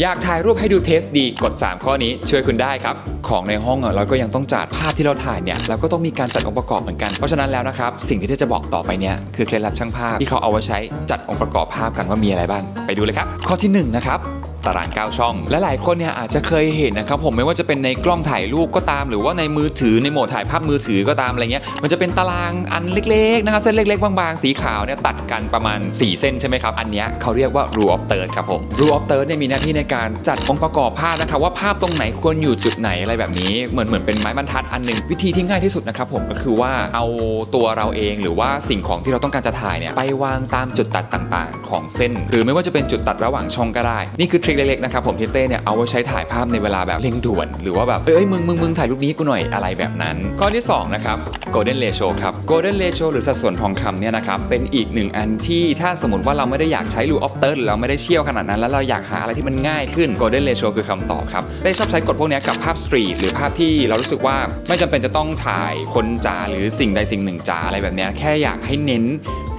อยากถ่ายรูปให้ดูเทสดีกด 3 ข้อนี้ช่วยคุณได้ครับ ของในห้องเราก็ยังต้องจัดภาพที่เราถ่ายเนี่ยเราก็ต้องมีการจัดองค์ประกอบเหมือนกันเพราะฉะนั้นแล้วนะครับสิ่งที่จะบอกต่อไปเนี่ยคือเคล็ดลับช่างภาพที่เขาเอาไว้ใช้จัดองค์ประกอบภาพกันว่ามีอะไรบ้าง ไปดูเลยครับ ข้อที่หนึ่งนะครับ ตาราง 9 ช่อง และหลายคนเนี่ยอาจจะเคยเห็นนะครับผมไม่ว่าจะเป็นในกล้องถ่ายรูปก็ตาม หรือว่าในมือถือในโหมดถ่ายภาพมือถือก็ตามอะไรเงี้ยมันจะเป็นตารางอันเล็กๆนะครับเส้นเล็ก ๆ บางๆ สีขาวเนี่ยตัดกันประมาณ 4 เส้นใช่ไหมครับอันเนี้ยเขาเรียกว่า rule of third ครับผม rule of third เนี่ยมีหน้าที่ในการจัดองค์ประกอบภาพนะครับว่าภาพตรงไหนควรอยู่จุดไหนอะไรแบบนี้ เหมือนเหมือนเป็นไม้บรรทัดอันหนึ่งวิธีที่ง่ายที่สุดนะครับผมก็คือว่าเอาตัวเราเองหรือว่าสิ่งของที่เราต้องการจะถ่ายเนี่ยไปวางตามจุดตัดต่าง ๆ ของเส้น หรือไม่ว่าจะเป็นจุดตัดระหว่างช่องก็ได้นี่คือทริคเล็กๆนะครับผมที่เต้เนี่ยเอาไว้ใช้ถ่ายภาพในเวลาแบบเร่งด่วน หรือว่าแบบเอ้ยมึงมึงมึงถ่ายรูปนี้กูหน่อยอะไรแบบนั้น ข้อที่สองนะครับ golden ratio ครับ golden ratio หรือสัดส่วนทองคำเนี่ยนะครับเป็นอีกหนึ่งอันที่ถ้าสมมติว่าเราไม่ได้อยากใช้ rule of third หรือเราไม่ได้เชี่ยวขนาดนั้น แล้วเราอยากหาอะไรที่มันง่ายขึ้น golden ratio คือคำตอบครับเต้ชอบใช้กฎพวกนี้กับภาพสตรีทหรือภาพที่เรารู้สึกว่าไม่จำเป็นจะต้องถ่ายคนจ๋าหรือสิ่งใดสิ่งหนึ่งจ๋าอะไรแบบนี้แค่อยากให้เน้น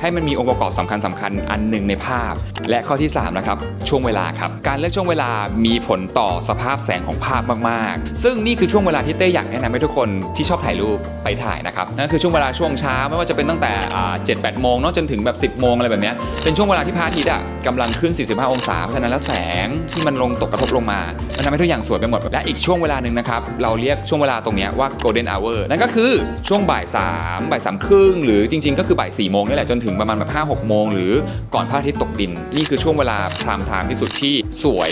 ให้มันมีองค์ประกอบสำคัญสำคัญอันหนึ่งในภาพ และข้อที่3นะครับช่วงเวลาครับการเลือกช่วงเวลามีผลต่อสภาพแสงของภาพมากๆ ซึ่งนี่คือช่วงเวลาที่เต้อยากแนะนำให้ทุกคนที่ชอบถ่ายรูปไปถ่ายนะครับนั่นคือช่วงเวลาช่วงเช้าไม่ว่าจะเป็นตั้งแต่เจ็ดแปดโมงเนาะจนถึงแบบ 10 โมงอะไรแบบเนี้ยเป็นช่วงเวลาที่พระอาทิตย์อะกำลังขึ้น 45 องศาเพราะฉะนั้นแล้วแสงที่มันลงตกกระทบลงมา มันทำให้ทุกอย่างสวยไปหมดและอีกช่วงเวลาหนึ่งนะครับเราเรียกช่วงเวลาตรงนี้ว่า golden hour นั่นก็คือช่วงบ่ายสามบ่ายสามครึ่งหรือจริง ๆ ก็คือบ่ายสี่โมงนี่แหละจนถึงประมาณแบบห้าหกโมงหรือก่อนพระอาทิตย์ตกดิน นี่คือช่วงเวลาพรามไทม์ที่สุดที่สวย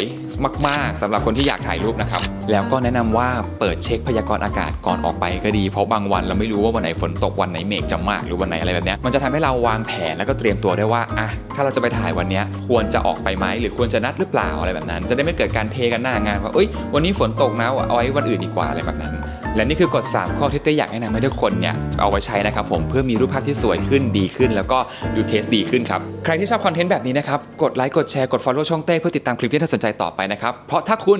มาก ๆสำหรับคนที่อยากถ่ายรูปนะครับ แล้วก็แนะนำว่าเปิดเช็คพยากรณ์อากาศก่อนออกไปก็ดี เพราะบางวันเราไม่รู้ว่าวันไหนฝนตกวันไหนเมฆจะมากหรือวันไหนอะไรแบบนี้มันจะทำให้เราวางแผนแล้วก็เตรียมตัวได้ว่าอะถ้าเราจะไปถ่ายวันนี้ควรจะออกไปไหมหรือควรจะนัดหรือเปล่าอะไรแบบนั้น จะได้ไม่เกิดการเทกันหน้างานว่าเอ้ยวันนี้ฝนตกนะเอาไว้วันอื่นดีกว่าอะไรแบบนั้น และนี่คือกฎ 3 ข้อที่เต้อยากแนะนำให้ทุกคนเนี่ยเอาไว้ใช้นะครับผมเพื่อมีรูปภาพที่สวยขึ้นดีขึ้น แล้วก็ดูเทสดีขึ้นครับ ใครที่ชอบคอนเทนต์แบบนี้นะครับ กดไลค์กดแชร์กด follow ช่องเต้เพื่อติดตามคลิปที่น่าสนใจต่อไปนะครับ เพราะถ้าคุณ